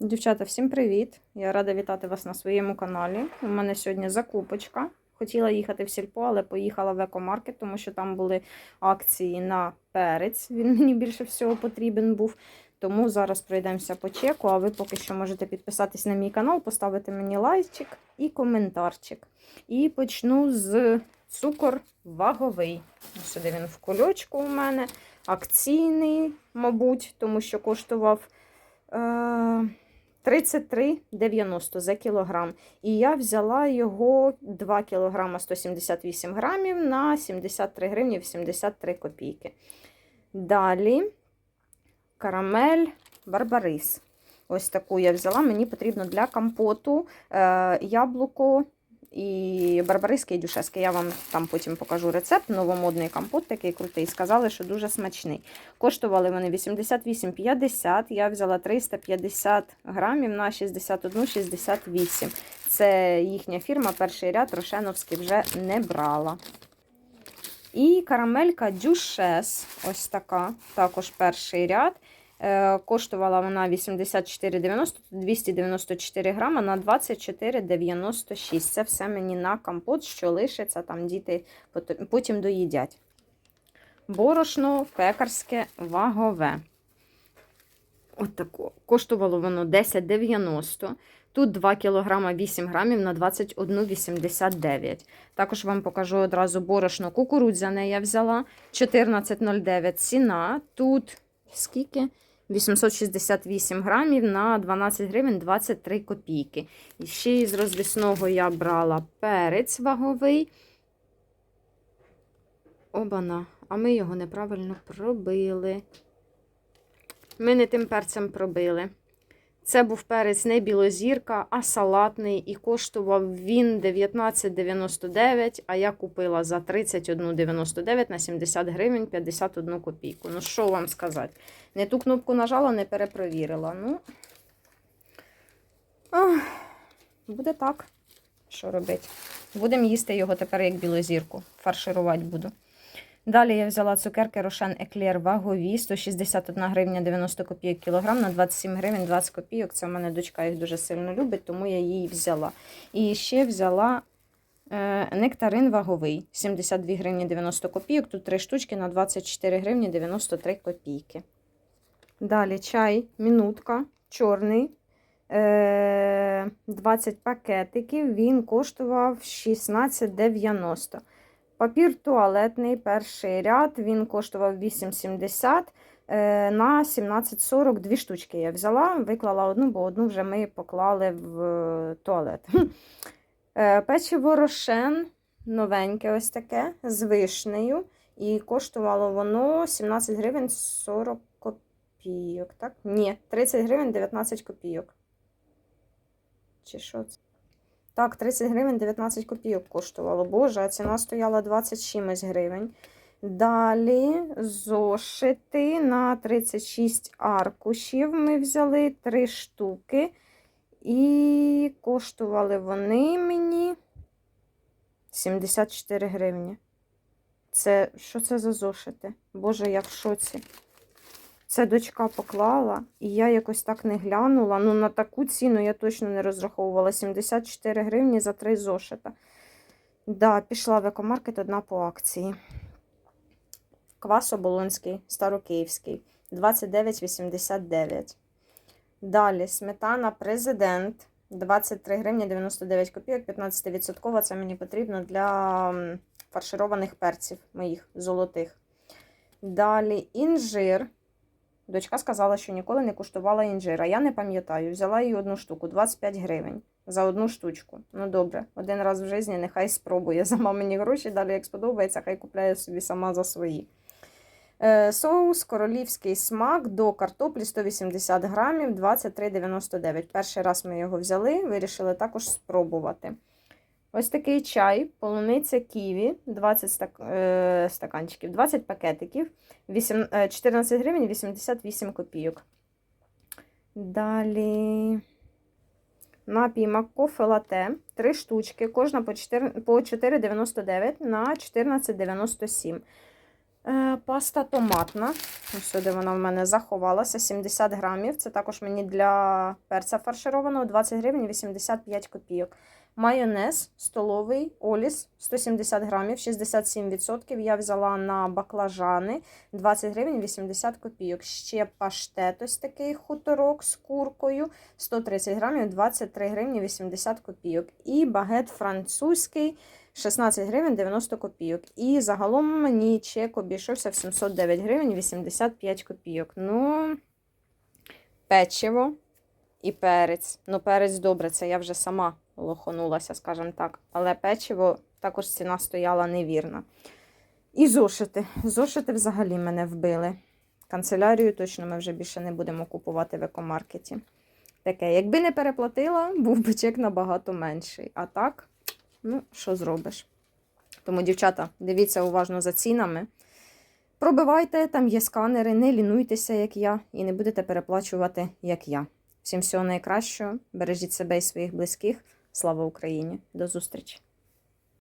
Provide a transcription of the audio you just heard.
Дівчата, всім привіт! Я рада вітати вас на своєму каналі. У мене сьогодні закупочка. Хотіла їхати в сільпо, але поїхала в екомаркет, тому що там були акції на перець. Він мені більше всього потрібен був. Тому зараз пройдемося по чеку. А ви поки що можете підписатись на мій канал, поставити мені лайчик і коментарчик. І почну з цукор ваговий. Сюди він в кульочку у мене. Акційний, мабуть, тому що коштував. Е 33,90 за кілограм. І я взяла його 2 кг 178 грамів на 73 гривні 83 копійки. Далі карамель Барбарис. Ось таку я взяла. Мені потрібно для компоту е, яблуко і барбариський і дюшеський. Я вам там потім покажу рецепт. Новомодний компот такий крутий. Сказали, що дуже смачний. Коштували вони 88,50. Я взяла 350 грамів на 61,68. Це їхня фірма, перший ряд Рошеновський вже не брала. І карамелька Дюшес, ось така, також перший ряд. Е, Коштувала вона 84,90, 294 грама на 24,96. Це все мені на компот, що лишиться, там діти потім доїдять. Борошно пекарське вагове. Отако. Коштувало воно 10,90. Тут 2 кг 8 грамів на 21,89. Також вам покажу одразу борошно кукурудзяне я взяла. 14,09 ціна. Тут скільки? 868 грамів на 12 гривень 23 копійки. І ще із розвісного я брала перець ваговий. Обана, а ми його неправильно пробили. Ми не тим перцем пробили. Це був перець не білозірка, а салатний, і коштував він 19,99, а я купила за 31,99 на 70 гривень 51 копійку. Ну, що вам сказати? Не ту кнопку нажала, не перепровірила. Ну, ах, буде так. Що робити? Будемо їсти його тепер як білозірку. Фарширувати буду. Далі я взяла цукерки Рошен Еклер вагові 161 гривня 90 копійок кілограм на 27 гривень 20 копійок. Це в мене дочка їх дуже сильно любить, тому я її взяла. І ще взяла е, нектарин ваговий 72 гривні 90 копійок. Тут 3 штучки на 24 гривні 93 копійки. Далі чай, мінутка, чорний. е, 20 пакетиків. Він коштував 16,90. Папір туалетний, перший ряд, він коштував 8,70 е, на 17,40 дві штучки я взяла, виклала одну, бо одну вже ми поклали в е, туалет. Е, Печиво рошен, новеньке ось таке, з вишнею. І коштувало воно 17 гривень 40 копійок. так? Ні, 30 гривень 19 копійок. Чи що це? Так, 30 гривень 19 копійок коштувало. Боже, а ціна стояла 20 чимось гривень. Далі зошити на 36 аркушів ми взяли 3 штуки. І коштували вони мені 74 гривні. Це що це за зошити? Боже, я в шоці. Це дочка поклала, і я якось так не глянула. Ну, на таку ціну я точно не розраховувала. 74 гривні за три зошита. Да, пішла в екомаркет одна по акції. Квас оболонський, старокиївський. 29,89. Далі сметана президент. 23 гривні 99 копійок, 15%. Це мені потрібно для фаршированих перців моїх золотих. Далі інжир. Дочка сказала, що ніколи не куштувала інжира. Я не пам'ятаю. Взяла її одну штуку, 25 гривень за одну штучку. Ну добре, один раз в житті нехай спробує за мамині гроші. Далі, як сподобається, хай купляє собі сама за свої. Е, соус королівський смак до картоплі 180 грамів 23,99. Перший раз ми його взяли, вирішили також спробувати. Ось такий чай, полуниця ківі, 20 стак... е, стаканчиків, 20 пакетиків, 8... 14 гривень 88 копійок. Далі напій Маккофе лате, 3 штучки, кожна по 4... по 4,99 на 14,97. Е, паста томатна Ось вона в мене заховалася. 70 грамів. Це також мені для перця фаршированого 20 гривень 85 копійок. Майонез столовий Оліс 170 грамів, 67%. Я взяла на баклажани 20 гривень 80 копійок. Ще паштет ось такий хуторок з куркою 130 грамів, 23 гривні 80 копійок. І багет французький 16 гривень 90 копійок. І загалом мені чек обійшовся в 709 гривень 85 копійок. Ну, печиво і перець. Ну, перець добре, це я вже сама лоханулася, скажімо так. Але печиво також ціна стояла невірна. І зошити. Зошити взагалі мене вбили. Канцелярію точно ми вже більше не будемо купувати в екомаркеті. Таке, якби не переплатила, був би чек набагато менший. А так, ну, що зробиш? Тому, дівчата, дивіться уважно за цінами. Пробивайте, там є сканери, не лінуйтеся, як я, і не будете переплачувати, як я. Всім всього найкращого. Бережіть себе і своїх близьких. Слава Україні! До зустрічі!